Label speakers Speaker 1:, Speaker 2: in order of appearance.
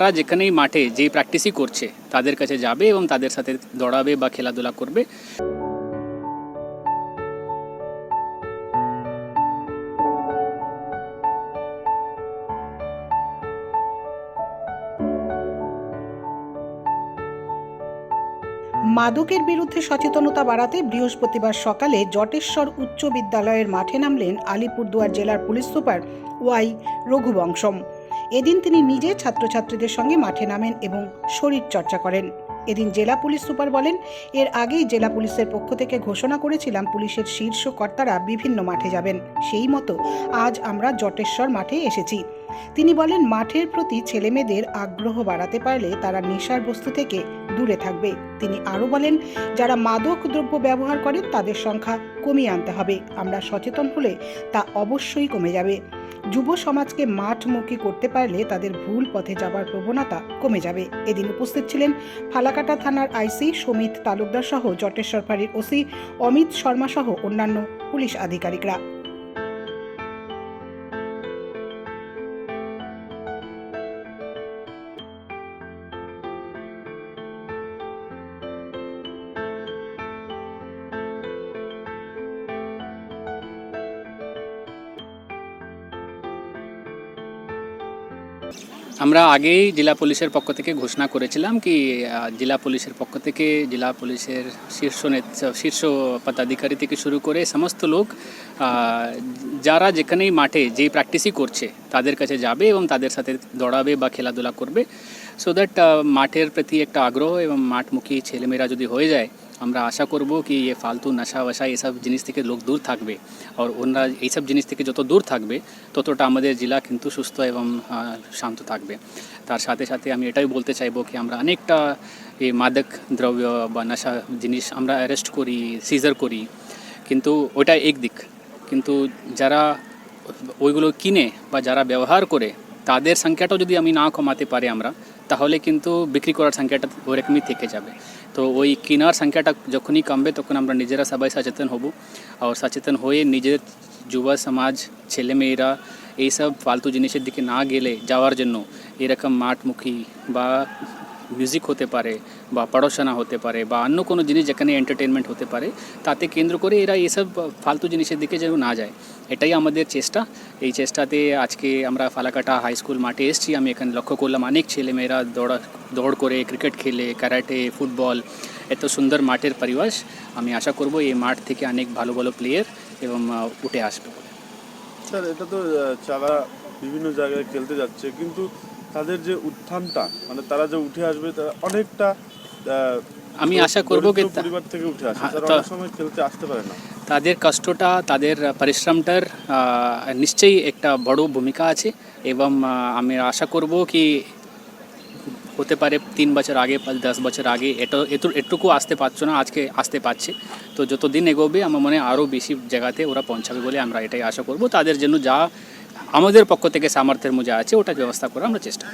Speaker 1: যারা যেখানেই মাঠে যেই প্র্যাকটিসই করছে, তাদের কাছে যাবে এবং তাদের সাথে দৌড়াবে বা খেলাধুলা করবে।
Speaker 2: মাদকের বিরুদ্ধে সচেতনতা বাড়াতে বৃহস্পতিবার সকালে জটেশ্বর উচ্চ বিদ্যালয়ের মাঠে নামলেন আলিপুরদুয়ার জেলার পুলিশ সুপার ওয়াই রঘুবংশম। এদিন তিনি নিজে ছাত্রছাত্রীদের সঙ্গে মাঠে নামেন এবং শরীর চর্চা করেন। এদিন জেলা পুলিশ সুপার বলেন, এর আগেই জেলা পুলিশের পক্ষ থেকে ঘোষণা করেছিলাম পুলিশের শীর্ষ কর্তারা বিভিন্ন মাঠে যাবেন। সেই মতো আজ আমরা জটেশ্বর মাঠে এসেছি। তিনি বলেন, মাঠের প্রতি ছেলেমেয়েদের আগ্রহ বাড়াতে পারলে তারা নেশার বস্তু থেকে দূরে থাকবে। তিনি আরও বলেন, যারা মাদক দ্রব্য ব্যবহার করেন তাদের সংখ্যা কমিয়ে আনতে হবে। আমরা সচেতন হলে তা অবশ্যই কমে যাবে। যুব সমাজকে মাঠমুখী করতে পারলে তাদের ভুল পথে যাবার প্রবণতা কমে যাবে। এদিন উপস্থিত ছিলেন ফালাকাটা থানার আইসি সমিত তালুকদার সহ জটেশ্বর ফাঁড়ির ওসি অমিত শর্মা সহ অন্যান্য পুলিশ আধিকারিকরা।
Speaker 1: আমরা আগেই জেলা পুলিশের পক্ষ থেকে ঘোষণা করেছিলাম কি জেলা পুলিশের পক্ষ থেকে জেলা পুলিশের শীর্ষ শীর্ষ পদাধিকারী থেকে শুরু করে সমস্ত লোক যারা যেখানেই মাঠে যেই প্র্যাকটিসই করছে, তাদের কাছে যাবে এবং তাদের সাথে দৌড়াবে বা খেলাধুলা করবে। সো দ্যাট মাঠের প্রতি একটা আগ্রহ এবং মাঠমুখী ছেলেমেয়েরা যদি হয়ে যায় আমরা আশা করব কি এ ফালতু নেশা ওশা এসব জিনিস থেকে লোক দূর থাকবে। আর ওনারা এইসব জিনিস থেকে যত দূর থাকবে, ততটা আমাদের জেলা কিন্তু সুস্থ এবং শান্ত থাকবে। তার সাথে সাথে আমি এটাই বলতে চাইব কি আমরা অনেকটা এই মাদক দ্রব্য বা নেশা জিনিস আমরা অ্যারেস্ট করি সিজার করি। কিন্তু ওটা একদিক। কিন্তু যারা ওইগুলো কিনে বা যারা ব্যবহার করে তাদের সংখ্যাটাও যদি আমি না কমাতে পারি আমরা, তাহলে কিন্তু বিক্রি করার সংখ্যাটা ওরকমই থেকে যাবে। তো ওই কেনার সংখ্যাটা যখনই কমবে, তখন আমরা নিজেরা সবাই সচেতন হব। আর সচেতন হয়ে নিজের যুব সমাজ, ছেলেমেয়েরা এইসব ফালতু জিনিসের দিকে না গেলে যাওয়ার জন্য এরকম মাঠমুখী বা মিউজিক হতে পারে বা পড়াশোনা হতে পারে বা অন্য কোনো জিনিস যেখানে এন্টারটেনমেন্ট হতে পারে, তাতে কেন্দ্র করে এরা এসব ফালতু জিনিসের দিকে যেন না যায়। এটাই আমাদের চেষ্টা। এই চেষ্টাতে আজকে আমরা ফালাকাটা হাই স্কুল মাঠে এসেছি। আমি এখানে লক্ষ্য করলাম অনেক ছেলেমেয়েরা দৌড়া, দৌড় করে ক্রিকেট খেলে ক্যারাটে ফুটবল এত সুন্দর মাঠের পরিবেশ। আমি আশা করব এই মাঠ থেকে অনেক ভালো ভালো প্লেয়ার এবং উঠে আসবে।
Speaker 3: স্যার, এটা তো যারা বিভিন্ন জায়গায় খেলতে যাচ্ছে। কিন্তু তাদের যে উত্থানটা মানে তারা যে উঠে আসবে তারা অনেকটা
Speaker 1: আমি আশা করব তা-
Speaker 3: পরিবার থেকে উঠে আসে।
Speaker 1: হ্যাঁ,
Speaker 3: তারা অনেক সময় খেলতে আসতে পারে না।
Speaker 1: তাদের কষ্টটা তাদের পরিশ্রমটার নিশ্চয়ই একটা বড় ভূমিকা আছে এবং আমি আশা করব কি হতে পারে তিন বছর আগে দশ বছর আগে এটা এত এটুকু আসতে পারছ না আজকে আসতে পারছে। তো যতদিন এগোবে আমার মনে আরও বেশি জায়গাতে ওরা পৌঁছাবে বলে আমরা এটাই আশা করব। তাদের জন্য যা আমাদের পক্ষ থেকে সামর্থ্যের মজা আছে ওটা ব্যবস্থা করার আমরা চেষ্টা